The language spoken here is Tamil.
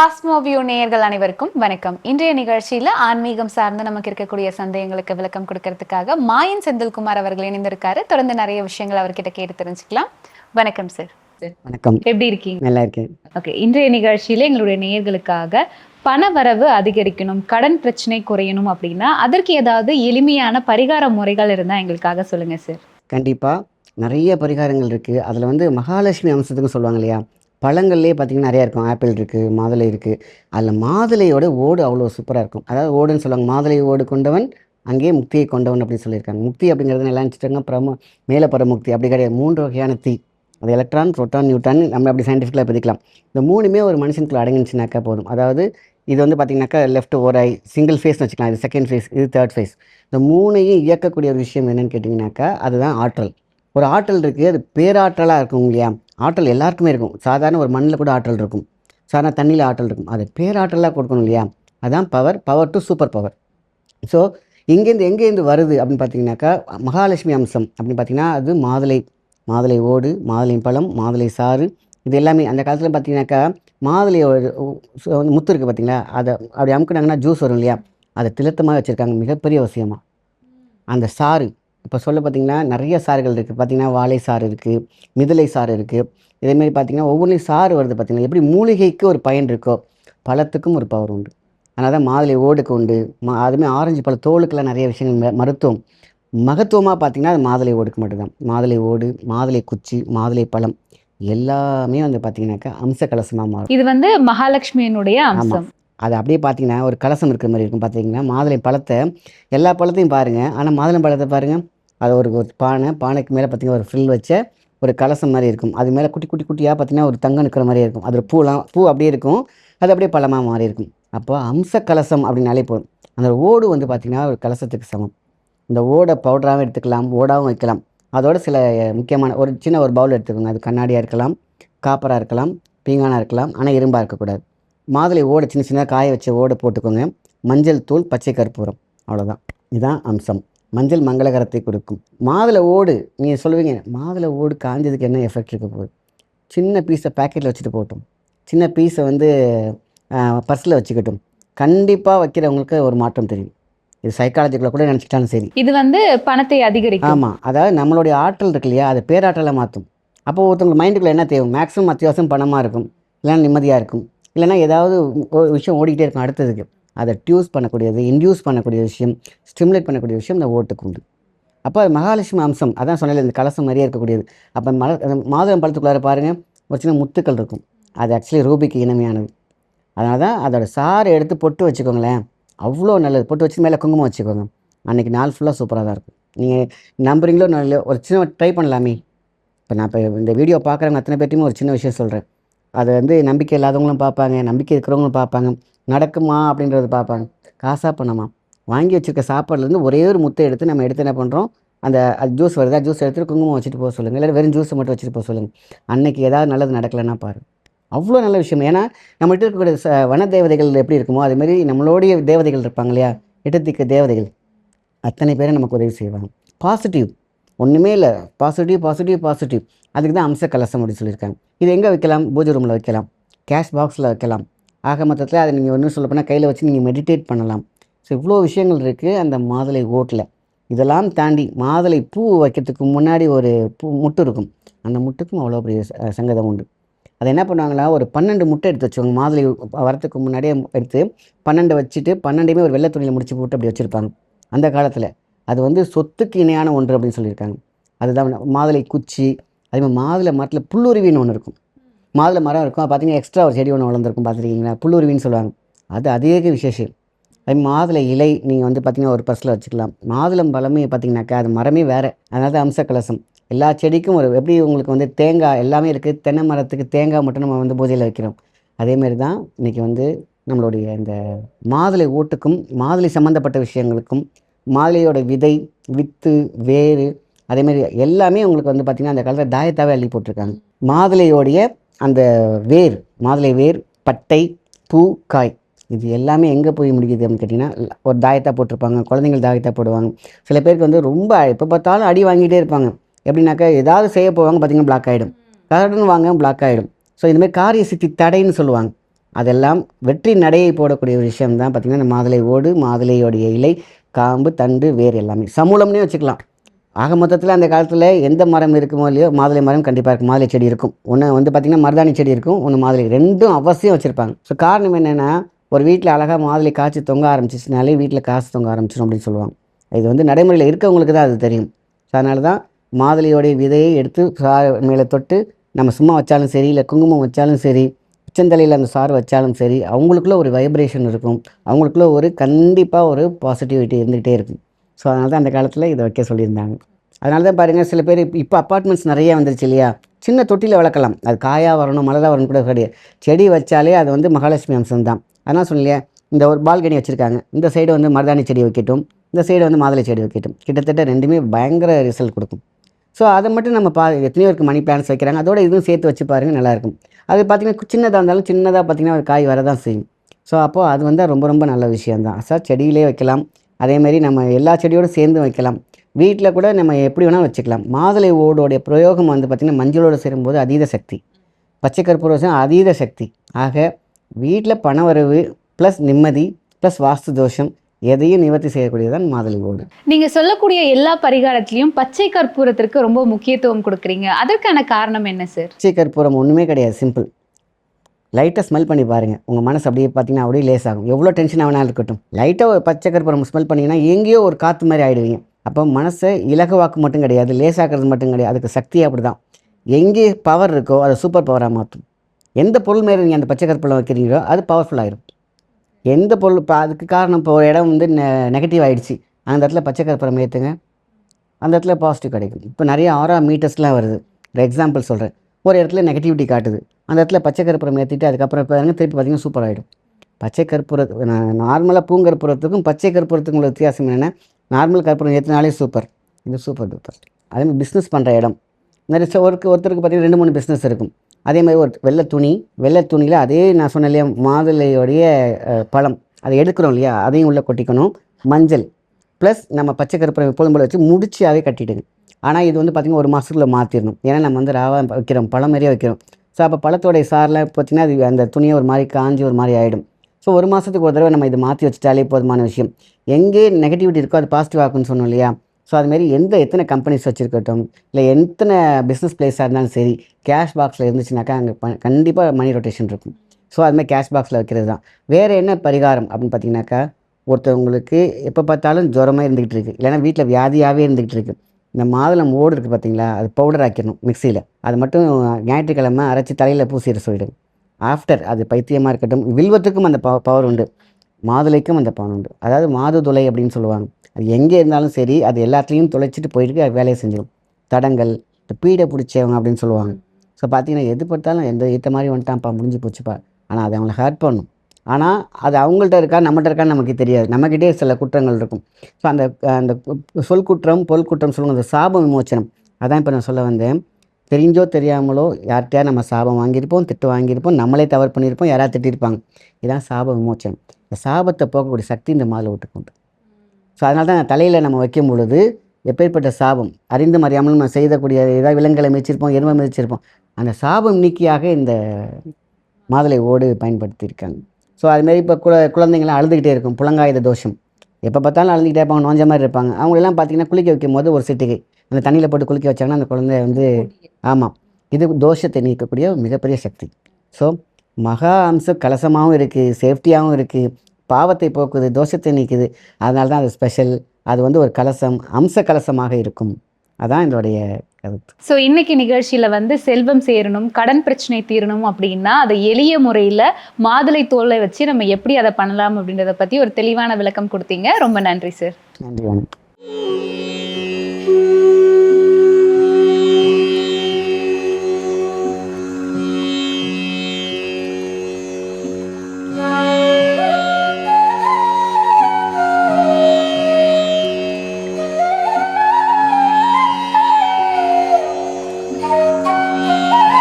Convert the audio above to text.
காஸ்மோவியூ நேயர்கள் அனைவருக்கும் வணக்கம். இன்றைய நிகழ்ச்சியில ஆன்மீகம் சார்ந்து நமக்கு இருக்கக்கூடிய சந்தேகங்களுக்கு விளக்கம் கொடுக்கறதுக்காக மாயன் செந்தில்குமார் அவர்கள் இணைந்திருக்காரு. தொடர்ந்து நிறைய விஷயங்கள் அவர்கிட்ட கேட்டு தெரிஞ்சுக்கலாம். வணக்கம் சார் வணக்கம். எப்படி இருக்கீங்க? நல்லா இருக்கேன். ஓகே இன்றைய நிகழ்ச்சியில எங்களுடைய நேயர்களுக்காக பண வரவு அதிகரிக்கணும் கடன் பிரச்சனை குறையணும் அப்படின்னா அதற்கு ஏதாவது எளிமையான பரிகார முறைகள் இருந்தா எங்களுக்காக சொல்லுங்க சார் கண்டிப்பாக நிறைய பரிகாரங்கள் இருக்குது அதில் வந்து மகாலட்சுமி அம்சத்துக்கு சொல்லுவாங்க இல்லையா? பழங்கள்லேயே பார்த்தீங்கன்னா நிறையா இருக்கும். ஆப்பிள் இருக்குது மாதுளை இருக்குது அதில் மாதுளையோட ஓடு அவ்வளோ சூப்பராக இருக்கும். அதாவது ஓடுன்னு சொல்லுவாங்க. மாதுளை ஓடு கொண்டவன் அங்கேயே முக்தியை கொண்டவன் அப்படின்னு சொல்லியிருக்காங்க. முக்தி அப்படிங்கிறது எல்லாம் நினச்சிட்டாங்க. பிரம மேலே பர முக்தி அப்படி கிடையாது. மூன்று வகையான தீ. அது எலக்ட்ரான் புரோட்டான் நியூட்ரான் நம்ம அப்படி சயின்டிஃபிக்கலாக பிரிக்கலாம். இந்த மூணுமே ஒரு மனுஷனுக்குள்ள அடங்கிச்சுனாக்கா போதும். அதாவது இது வந்து பார்த்தீங்கன்னாக்கா லெஃப்ட் ஒரு ஐ சிங்கிள் ஃபேஸ்னு வச்சுக்கலாம். இது செகண்ட் ஃபேஸ் இது தேர்ட் ஃபேஸ் இந்த மூணையும் இயக்கக்கூடிய ஒரு விஷயம் என்னென்னு கேட்டிங்கனாக்கா அதுதான் ஆற்றல். ஒரு ஆற்றல் இருக்குது அது பேராற்றலாக இருக்கும் இல்லையா? ஆற்றல் எல்லாருக்குமே இருக்கும். சாதாரண ஒரு மண்ணில் கூட ஆற்றல் இருக்கும். சாதாரண தண்ணியில் ஆற்றல் இருக்கும். அது பேராற்றலாக கொடுக்கணும் இல்லையா? அதான் power power to super power so இங்கேருந்து எங்கேருந்து வருது அப்படின்னு பார்த்தீங்கன்னாக்கா மகாலட்சுமி அம்சம் அப்படின்னு பார்த்தீங்கன்னா அது மாதுளை மாதுளை ஓடு மாதுளை பழம் மாதுளை சாறு இது எல்லாமே அந்த காலத்தில் பார்த்தீங்கன்னாக்கா மாதுளை வந்து முத்து இருக்குது பார்த்தீங்களா? அதை அப்படி அமுக்குனாங்கன்னா ஜூஸ் வரும் இல்லையா? அதை திலத்தமாக வச்சுருக்காங்க மிகப்பெரிய அவசியமாக அந்த சாறு இப்போ சொல்ல பார்த்தீங்கன்னா நிறைய சாறுகள் இருக்குது பார்த்தீங்கன்னா வாழை சாறு இருக்குது மிதலை சாறு இருக்குது இதேமாரி பார்த்தீங்கன்னா ஒவ்வொன்றையும் சாறு வருது பார்த்தீங்கன்னா எப்படி மூலிகைக்கு ஒரு பயன் இருக்கோ பழத்துக்கும் ஒரு பவர் உண்டு. அதனால தான் மாதுளை ஓடுக்கு உண்டு. மா அதுமாதிரி ஆரஞ்சு பழ தோலுக்கெல்லாம் நிறைய விஷயங்கள் மருத்துவம். மகத்துவமாக பார்த்தீங்கன்னா அது மாதுளை ஓடுக்கு மட்டும்தான். மாதுளை ஓடு மாதுளை குச்சி மாதுளை பழம் எல்லாமே வந்து பார்த்தீங்கன்னாக்கா அம்ச கலசமாக மாறும். இது வந்து மகாலட்சுமியினுடைய அம்சம். அது அப்படியே பார்த்தீங்கன்னா ஒரு கலசம் இருக்கிற மாதிரி இருக்கும் பார்த்தீங்கன்னா மாதுளை பழத்தை எல்லா பழத்தையும் பாருங்கள் ஆனால் மாதுளை பழத்தை பாருங்கள் அது ஒரு ஒரு பானை பானைக்கு மேலே பார்த்தீங்கன்னா ஒரு ஃபில் வச்ச ஒரு கலசம் மாதிரி இருக்கும். அது மேலே குட்டி குட்டி குட்டியாக பார்த்தீங்கன்னா ஒரு தங்கம் நிற்கிற மாதிரி இருக்கும். அதில் பூலாம் பூ அப்படியே இருக்கும். அது அப்படியே பழமாக மாறி இருக்கும். அப்போ அம்ச கலசம் அப்படின்னாலே போதும். அந்த ஓடு வந்து பார்த்திங்கன்னா ஒரு கலசத்துக்கு சமம். இந்த ஓடை பவுடராகவும் எடுத்துக்கலாம் ஓடாகவும் வைக்கலாம். அதோட சில முக்கியமான ஒரு சின்ன ஒரு பவுல் எடுத்துக்கோங்க. அது கண்ணாடியாக இருக்கலாம் காப்பராக இருக்கலாம் பீங்கானாக இருக்கலாம் ஆனால் இரும்பாக இருக்கக்கூடாது. மாதுளை ஓடை சின்ன சின்ன காய வச்ச ஓடை போட்டுக்கோங்க. மஞ்சள் தூள் பச்சை கற்பூரம். அவ்வளோதான் இதுதான் அம்சம். மஞ்சள் மங்களகரத்தை கொடுக்கும். மாதுளை ஓடு நீங்கள் சொல்லுவீங்க மாதுளை ஓடு காஞ்சதுக்கு என்ன எஃபெக்ட் இருக்க போகுது? சின்ன பீஸை பேக்கெட்டில் வச்சுட்டு போகட்டும். சின்ன பீஸை வந்து பர்ஸில் வச்சுக்கட்டும். கண்டிப்பாக வைக்கிறவங்களுக்கு ஒரு மாற்றம் தெரியும். இது சைக்காலஜிக்குள்ள கூட நினச்சிக்கிட்டாலும் சரி. இது வந்து பணத்தை அதிகரிக்கும். ஆமாம் அதாவது நம்மளுடைய ஆற்றல் இருக்கு இல்லையா? அது பேராற்றலை மாற்றும். அப்போ ஒருத்தவங்க மைண்டுக்குள்ள என்ன தேவை? மேக்ஸிமம் அத்தியாவசியம் பணமாக இருக்கும். இல்லைன்னா நிம்மதியாக இருக்கும். இல்லைன்னா ஏதாவது ஒரு விஷயம் ஓடிக்கிட்டே இருக்கும் அடுத்ததுக்கு. அதை டியூஸ் பண்ணக்கூடியது இன்டியூஸ் பண்ணக்கூடிய விஷயம் ஸ்டிமுலேட் பண்ணக்கூடிய விஷயம் இந்த ஓட்டுக்கு உண்டு. அப்போ அது மகாலட்சுமி அம்சம். அதான் சொன்னல இந்த கலசம் மாதிரியே இருக்கக்கூடியது. அப்போ மல அந்த மாதுளம் பழத்துக்குள்ளார பாருங்கள் ஒரு சின்ன முத்துக்கள் இருக்கும். அது ஆக்சுவலி ரூபிக்கு இனிமையானது. அதனால தான் அதோட சாறை எடுத்து பொட்டு வச்சுக்கோங்களேன். அவ்வளோ நல்லது. பொட்டு வச்சு மேலே குங்குமம் வச்சுக்கோங்க. அன்றைக்கி நாள் ஃபுல்லாக சூப்பராக தான் இருக்கும். நீங்கள் நம்புறீங்களோ நல்ல ஒரு சின்ன ட்ரை பண்ணலாமே. இப்போ நான் இப்போ இந்த வீடியோ பார்க்குறவங்க அத்தனை பேர்ட்டையுமே ஒரு சின்ன விஷயம் சொல்கிறேன் அது வந்து நம்பிக்கை இல்லாதவங்களும் பார்ப்பாங்க நம்பிக்கை இருக்கிறவங்களும் பார்ப்பாங்க. நடக்குமா அப்படின்றது பார்ப்பாங்க. காசாக பண்ணமா வாங்கி வச்சுருக்க சாப்பாடுலேருந்து ஒரே ஒரு முத்தை எடுத்து நம்ம எடுத்து என்ன பண்ணுறோம் அந்த அது ஜூஸ் வருதா? ஜூஸ் எடுத்துகிட்டு குங்குமம் வச்சுட்டு போக சொல்லுங்கள் இல்லை வெறும் ஜூஸை மட்டும் வச்சுட்டு போக சொல்லுங்கள் அன்னைக்கு ஏதாவது நல்லது நடக்கலைன்னா பாரு. அவ்வளோ நல்ல விஷயம். ஏன்னா நம்மகிட்ட இருக்கக்கூடிய ச வன தேவதைகள் எப்படி இருக்குமோ அதுமாரி நம்மளுடைய தேவதைகள் இருப்பாங்க இல்லையா? எட்டுத்திக்க தேவதைகள். அத்தனை பேரும் நமக்கு உதவி செய்வாங்க. பாசிட்டிவ் ஒன்றுமே இல்லை. பாசிட்டிவ் பாசிட்டிவ் பாசிட்டிவ் அதுக்கு தான் அம்ச கலசம் அப்படின்னு சொல்லியிருக்காங்க. இது எங்கே வைக்கலாம்? பூஜை ரூமில் வைக்கலாம். கேஷ் பாக்ஸில் வைக்கலாம். ஆக மொத்தத்தில் அதை நீங்கள் ஒன்றும் சொல்ல போனால் கையில் வச்சு நீங்கள் மெடிடேட் பண்ணலாம். ஸோ இவ்வளோ விஷயங்கள் இருக்குது அந்த மாதுளை ஓட்டில். இதெல்லாம் தாண்டி மாதுளை பூ வைக்கிறதுக்கு முன்னாடி ஒரு பூ முட்டு இருக்கும். அந்த முட்டுக்கும் அவ்வளோ பெரிய சங்கதம் உண்டு. அதை என்ன பண்ணுவாங்களா ஒரு பன்னெண்டு முட்டை எடுத்து வச்சுக்கோங்க. மாதுளை வரத்துக்கு முன்னாடியே எடுத்து பன்னெண்டு வச்சுட்டு பன்னெண்டையுமே ஒரு வெள்ளை துணியில் முடிச்சு போட்டு அப்படி வச்சுருப்பாங்க. அந்த காலத்தில். அது வந்து சொத்துக்கு இணையான ஒன்று அப்படின்னு சொல்லியிருக்காங்க. அதுதான் மாதுளை குச்சி அதே மாதிரி மாதுளை மரத்தில் புல்லுருவின்னு ஒன்று இருக்கும். மாதுளை மரம் இருக்கும். பார்த்தீங்கன்னா எக்ஸ்ட்ரா ஒரு செடி ஒன்று வளர்ந்துருக்கும் பார்த்துருக்கீங்களா புல்லுருவின்னு சொல்லுவாங்க. அது அதிக விசேஷம். அதே மாதுளை இலை நீங்கள் வந்து பார்த்தீங்கன்னா ஒரு பர்ஸில் வச்சுக்கலாம். மாதுளம் பழமே பார்த்தீங்கன்னாக்கா அது மரமே வேறு. அதனால தான் அம்ச கலசம். எல்லா செடிக்கும் ஒரு எப்படி உங்களுக்கு வந்து தேங்காய் எல்லாமே இருக்குது தென்னை மரத்துக்கு தேங்காய் மட்டும் நம்ம வந்து பூஜையில் வைக்கிறோம். அதேமாரி தான் இன்றைக்கி வந்து நம்மளுடைய இந்த மாதுளை ஓட்டுக்கும் மாதுளை சம்மந்தப்பட்ட விஷயங்களுக்கும் மாதுளையோட விதை வித்து வேறு மாதிரி எல்லாமே உங்களுக்கு வந்து பார்த்திங்கன்னா அந்த காலத்தில் தாயத்தாவே அள்ளி போட்டிருக்காங்க. மாதுளையோடைய அந்த வேர் மாதுளை வேர் பட்டை பூ காய் இது எல்லாமே எங்கே போய் முடிக்குது அப்படின்னு கேட்டிங்கன்னா ஒரு தாயத்தா போட்டிருப்பாங்க குழந்தைங்கள் தாயத்தா போடுவாங்க. சில பேருக்கு வந்து ரொம்ப எப்போ பார்த்தாலும் அடி வாங்கிட்டே இருப்பாங்க. எப்படின்னாக்கா ஏதாவது செய்ய போவாங்க பார்த்தீங்கன்னா பிளாக் ஆகிடும் கடன் வாங்க பிளாக் ஆகிடும் ஸோ இதுமாதிரி காரிய சித்தி தடைன்னு சொல்லுவாங்க. அதெல்லாம் வெற்றி நடையை போடக்கூடிய ஒரு விஷயம் தான் பார்த்திங்கன்னா இந்த மாதுளை ஓடு மாதுளையோடைய இலை காம்பு தண்டு வேர் எல்லாமே. சமூலம்னே வச்சுக்கலாம். ஆக மொத்தத்தில் அந்த காலத்தில் எந்த மரம் இருக்குமோ இல்லையோ மாதுளை மரம் கண்டிப்பாக இருக்கும். மாதுளை செடி இருக்கும். ஒன்று வந்து பார்த்திங்கன்னா மருதாணி செடி இருக்கும். ஒன்று மாதுளை ரெண்டும் அவசியம் வச்சுருப்பாங்க. ஸோ காரணம் என்னென்னா ஒரு வீட்டில் அழகாக மாதுளை காய்ச்சி தொங்க ஆரம்பிச்சிச்சுனாலே வீட்டில் காசு தொங்க ஆரம்பிச்சிடும் அப்படின்னு சொல்லுவாங்க. இது வந்து நடைமுறையில் இருக்கவங்களுக்கு தான் அது தெரியும். ஸோ அதனால தான் மாதுளையோடைய விதையை எடுத்து சா மேலே தொட்டு நம்ம சும்மா வச்சாலும் சரி இல்லை குங்குமம் வச்சாலும் சரி உச்சந்தலையில் அந்த சாறு வச்சாலும் சரி அவங்களுக்குள்ள ஒரு வைப்ரேஷன் இருக்கும். அவங்களுக்குள்ள ஒரு கண்டிப்பாக ஒரு பாசிட்டிவிட்டி இருந்துகிட்டே இருக்கும். ஸோ அதனால தான் அந்த காலத்தில் இதை வைக்க சொல்லியிருந்தாங்க. அதனால தான் பாருங்கள் சில பேர் இப்போ அப்பார்ட்மெண்ட்ஸ் நிறைய வந்துருச்சு இல்லையா? சின்ன தொட்டியில் வளர்க்கலாம். அது காயாக வரணும் மலராக வரணும் கூட கிடையாது. செடி வச்சாலே அது வந்து மகாலட்சுமி அம்சம் தான். அதனால் சொன்னலையே இந்த ஒரு பால்கனி வச்சுருக்காங்க. இந்த சைடு வந்து மருதாணி செடி வைக்கட்டும். இந்த சைடு வந்து மாதுளை செடி வைக்கட்டும். கிட்டத்தட்ட ரெண்டுமே பயங்கர ரிசல்ட் கொடுக்கும். ஸோ அதை மட்டும் நம்ம பா எத்தனையோ இருக்குது மணி பிளான்ஸ் வைக்கிறாங்க. அதோட இதுவும் சேர்த்து வச்சு பாருங்கள் நல்லாயிருக்கும் அது பார்த்திங்கன்னா சின்னதாக இருந்தாலும் சின்னதாக பார்த்திங்கன்னா ஒரு காய் வரதான் செய்யும். ஸோ அப்போது அது வந்து ரொம்ப ரொம்ப நல்ல விஷயந்தான் சார் செடியிலே வைக்கலாம். அதேமாரி நம்ம எல்லா செடியோடு சேர்ந்து வைக்கலாம். வீட்டில் கூட நம்ம எப்படி வேணால் வச்சுக்கலாம். மாதுளை ஓடோடைய பிரயோகம் வந்து பார்த்திங்கன்னா மஞ்சளோடு சேரும்போது அதீத சக்தி. பச்சை கற்பூரம் அதீத சக்தி. ஆக வீட்டில் பணவரவு ப்ளஸ் நிம்மதி ப்ளஸ் வாஸ்து தோஷம் எதையும் நிவர்த்தி செய்யக்கூடியதான் மாதுளை ஓடு. நீங்க சொல்லக்கூடிய எல்லா பரிகாரத்திலையும் பச்சை கற்பூரத்திற்கு ரொம்ப முக்கியத்துவம் கொடுக்குறீங்க. அதற்கான காரணம் என்ன சார் பச்சை கற்பூரம் ஒன்றுமே கிடையாது சிம்பிள் லைட்டாக ஸ்மெல் பண்ணி பாருங்கள் உங்கள் மனசு அப்படியே பார்த்தீங்கன்னா அப்படியே லேஸ் ஆகும். எவ்வளோ டென்ஷன் ஆகினாலும் இருக்கட்டும். லைட்டாக ஒரு பச்சை கற்பூரம் ஸ்மெல் பண்ணிங்கன்னா எங்கேயோ ஒரு காற்று மாதிரி ஆகிடுவீங்க அப்போ மனசை இலகுவாக்கு மட்டும் கிடையாது லேசாக்குறது மட்டும் கிடையாது. அதுக்கு சக்தி அப்படி தான் எங்கே பவர் இருக்கோ அதை சூப்பர் பவராக மாற்றும். எந்த பொருள் மேலே நீங்கள் அந்த பச்சை கற்பூரம் வைக்கிறீங்களோ அது பவர்ஃபுல் ஆயிரும். எந்த பொருள் இப்போ அதுக்கு காரணம் இப்போ ஒரு இடம் வந்து நெகட்டிவ் ஆகிடுச்சு அந்த இடத்துல பச்சை கற்பூரம் ஏற்றுங்க அந்த இடத்துல பாசிட்டிவ் கிடைக்கும். இப்போ நிறைய ஆரா மீட்டர்ஸ்லாம் வருது. ஒரு எக்ஸாம்பிள் சொல்கிறேன் ஒரு இடத்துல நெகட்டிவிட்டி காட்டுது. அந்த இடத்துல பச்சை கற்பூரம் ஏற்றிட்டு அதுக்கப்புறம் பாருங்க திருப்பி பார்த்தீங்கன்னா சூப்பர் ஆகிடும் பச்சை கற்பூரத்து நார்மலாக பூங்கற்பூரத்துக்கும் பச்சை கற்பூரத்துக்கும் உள்ள வித்தியாசம் என்னென்னா நார்மல் கற்பூரம் ஏற்றினாலே சூப்பர் இது சூப்பர் டூப்பர் அதே மாதிரி பிஸ்னஸ் பண்ணுற இடம். நிறைய ஒருக்கு ஒருத்தருக்கு பார்த்தீங்கன்னா ரெண்டு மூணு பிஸ்னஸ் இருக்கும். அதே மாதிரி ஒரு வெள்ளை துணி வெள்ளை துணியில் அதே நான் சொன்னேன் இல்லையா மாதுளையோடைய பழம். அதை எடுக்கிறோம் இல்லையா அதையும் உள்ளே கொட்டிக்கணும். மஞ்சள். ப்ளஸ் நம்ம பச்சை கற்பூரம் எப்போதும் போல் வச்சு முடிச்சியாகவே கட்டிடுங்க. ஆனால் இது வந்து பார்த்திங்கன்னா ஒரு மாதத்துக்குள்ளே மாற்றிடணும் ஏன்னா நம்ம வந்து ராவா வைக்கிறோம் பழம் மாதிரியே வைக்கிறோம். ஸோ அப்போ பழத்தோடைய சாரில் பார்த்திங்கன்னா அது அந்த துணியை ஒரு மாதிரி காஞ்சி ஒரு மாதிரி ஆகிடும் ஸோ ஒரு மாதத்துக்கு ஒரு தடவை நம்ம இதை மாற்றி வச்சுட்டாலே போதுமான விஷயம். எங்கே நெகட்டிவிட்டி இருக்கோ அது பாசிட்டிவ் ஆகும்னு சொன்னோம் இல்லையா? ஸோ அதுமாரி எந்த எத்தனை கம்பெனிஸ் வச்சுருக்கட்டும் இல்லை எத்தனை பிஸ்னஸ் பிளேஸாக இருந்தாலும் சரி கேஷ் பாக்ஸில் இருந்துச்சுனாக்கா அங்கே ப கண்டிப்பாக மணி ரொட்டேஷன் இருக்கும். ஸோ அதுமாதிரி கேஷ் பாக்ஸில் வைக்கிறது தான். வேறு என்ன பரிகாரம் அப்படின்னு பார்த்தீங்கன்னாக்கா ஒருத்தவங்களுக்கு எப்போ பார்த்தாலும் ஜுரமாக இருந்துக்கிட்டு இருக்குது இல்லைன்னா வீட்டில் வியாதியாகவே இருந்துக்கிட்டு இருக்குது இந்த மாதுளம் ஓடு இருக்குது பார்த்தீங்களா அது பவுடர் ஆக்கிடணும் மிக்சியில் அது மட்டும் ஞாயிற்றுக்கிழமை அரைச்சி தலையில் பூசிட சொல்லிடுங்க. ஆஃப்டர் அது பைத்தியமாக இருக்கட்டும் வில்வத்துக்கும் அந்த ப பவர் உண்டு. மாதுளைக்கும் அந்த பவர் உண்டு. அதாவது மாதுதுளை அப்படின்னு சொல்லுவாங்க. அது எங்கே இருந்தாலும் சரி அது எல்லாத்துலேயும் தொலைச்சிட்டு போயிட்டு அது வேலையை செஞ்சிடும் தடங்கள் இந்த பீடை பிடிச்சவங்க அப்படின்னு சொல்லுவாங்க. ஸோ பார்த்தீங்கன்னா எது பார்த்தாலும் எந்த ஏற்ற மாதிரி வந்துட்டான்ப்பா முடிஞ்சு போச்சுப்பா. ஆனால் அது அவங்கள ஹர்ட் பண்ணும். ஆனால் அது அவங்கள்ட்ட இருக்கா நம்மகிட்ட இருக்கான்னு நமக்கு தெரியாது. நம்மக்கிட்டே சில குற்றங்கள் இருக்கும். ஸோ அந்த அந்த சொல் குற்றம் பொல் குற்றம் சொல்லுவாங்க அந்த சாப விமோச்சனம். அதான் இப்போ நான் சொல்ல வந்தேன். தெரிஞ்சோ தெரியாமலோ யார்கிட்டயா நம்ம சாபம் வாங்கியிருப்போம் திட்டு வாங்கியிருப்போம் நம்மளே தவறு பண்ணியிருப்போம் யாராவது திட்டிருப்பாங்க இதான் சாப விமோச்சனம். இந்த சாபத்தை போக்கக்கூடிய சக்தி இந்த மாலை விட்டுக்கு உண்டு. ஸோ அதனால தான் தலையில் நம்ம வைக்கும் பொழுது எப்பேற்பட்ட சாபம் அறிந்து அறியாமல் நம்ம செய்தக்கூடிய ஏதாவது விலங்குகளை மிதிச்சிருப்போம் எருமை மிதிச்சிருப்போம் அந்த சாபம் நீக்கியாக இந்த மாதுளை ஓடு பயன்படுத்தியிருக்காங்க. ஸோ அதுமாரி இப்போ குழ குழந்தைங்களாம் அழுதுகிட்டே இருக்கும் புலங்காயுத தோஷம். எப்போ பார்த்தாலும் அழுதுகிட்டே இருப்பாங்க நோஞ்ச மாதிரி இருப்பாங்க. அவங்களெல்லாம் பார்த்தீங்கன்னா குளிக்க வைக்கும் போது ஒரு சிட்டிகை. அந்த தண்ணியில் போட்டு குளிக்க வச்சாங்கன்னா அந்த குழந்தை வந்து ஆமாம் இது தோஷத்தை நீக்கக்கூடிய மிகப்பெரிய சக்தி. ஸோ மகா அம்ச கலசமாகவும் இருக்குது சேஃப்டியாகவும் இருக்குது பாவத்தை போக்குது தோஷத்தை நீக்குது. அதனால தான் அது ஸ்பெஷல். அது வந்து ஒரு கலசம் அம்ச கலசமாக இருக்கும். அதான் இதோடைய கருத்து. ஸோ இன்னைக்கு நிகழ்ச்சியில வந்து செல்வம் சேரணும் கடன் பிரச்சனை தீரணும் அப்படின்னா அதை எளிய முறையில மாதுளை தோலை வச்சு நம்ம எப்படி அதை பண்ணலாம் அப்படின்றத பத்தி ஒரு தெளிவான விளக்கம் கொடுத்தீங்க. ரொம்ப நன்றி சார். நன்றி வணக்கம். Música